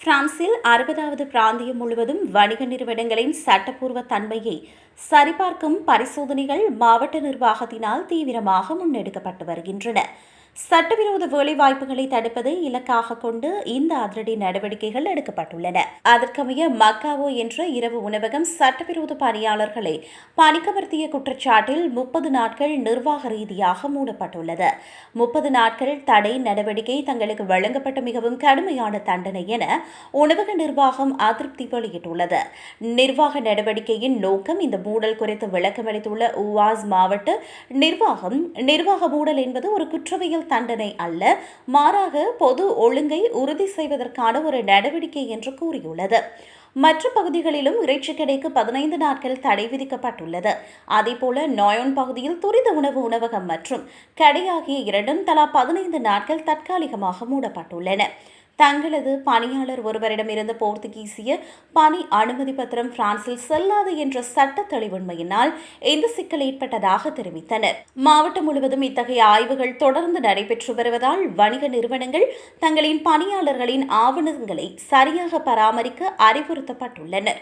பிரான்சில் அறுபதாவது பிராந்தியம் முழுவதும் வணிக நிறுவனங்களின் சட்டப்பூர்வ தன்மையை சரிபார்க்கும் பரிசோதனைகள் மாவட்ட நிர்வாகத்தினால் தீவிரமாக முன்னெடுக்கப்பட்டு வருகின்றன. சட்டவிரோத வேலைவாய்ப்புகளை தடுப்பதை இலக்காக கொண்டு இந்த அதிரடி நடவடிக்கைகள் எடுக்கப்பட்டுள்ளன. அதற்கமைய மக்காவோ என்ற இரவு உணவகம் சட்டவிரோத பணியாளர்களை பணிக்கமர்த்திய குற்றச்சாட்டில் முப்பது நாட்கள் நிர்வாக ரீதியாக மூடப்பட்டுள்ளது. முப்பது நாட்கள் தடை நடவடிக்கை தங்களுக்கு வழங்கப்பட்ட மிகவும் கடுமையான தண்டனை என உணவக நிர்வாகம் அதிருப்தி வெளியிட்டுள்ளது. நிர்வாக நடவடிக்கையின் நோக்கம் இந்த மூடல் குறித்து விளக்கமளித்துள்ள உவாஸ் மாவட்ட நிர்வாகம் நிர்வாக மூடல் என்பது ஒரு குற்றவியல் தண்டனை அல்ல மாறாக பொது ஒழுங்கை உறுதி செய்வதற்கான ஒரு நடவடிக்கை என்று கூறியுள்ளது. மற்ற பகுதிகளிலும் இறைச்சி கடைக்கு பதினைந்து நாட்கள் தடை விதிக்கப்பட்டுள்ளது. அதேபோல நோயோன் பகுதியில் துரித உணவு உணவகம் மற்றும் கடை ஆகிய இரண்டும் தலா பதினைந்து நாட்கள் தற்காலிகமாக மூடப்பட்டுள்ளன. தங்களது பணியாளர் ஒருவரிடமிருந்து போர்த்துகீசிய பணி அனுமதி பத்திரம் பிரான்சில் செல்லாது என்ற சட்ட தெளிவின்மையினால் இந்த சிக்கல் ஏற்பட்டதாக தெரிவித்தனர். மாவட்டம் முழுவதும் இத்தகைய ஆய்வுகள் தொடர்ந்து நடைபெற்று வருவதால் வணிக நிறுவனங்கள் தங்களின் பணியாளர்களின் ஆவணங்களை சரியாக பராமரிக்க அறிவுறுத்தப்பட்டுள்ளனர்.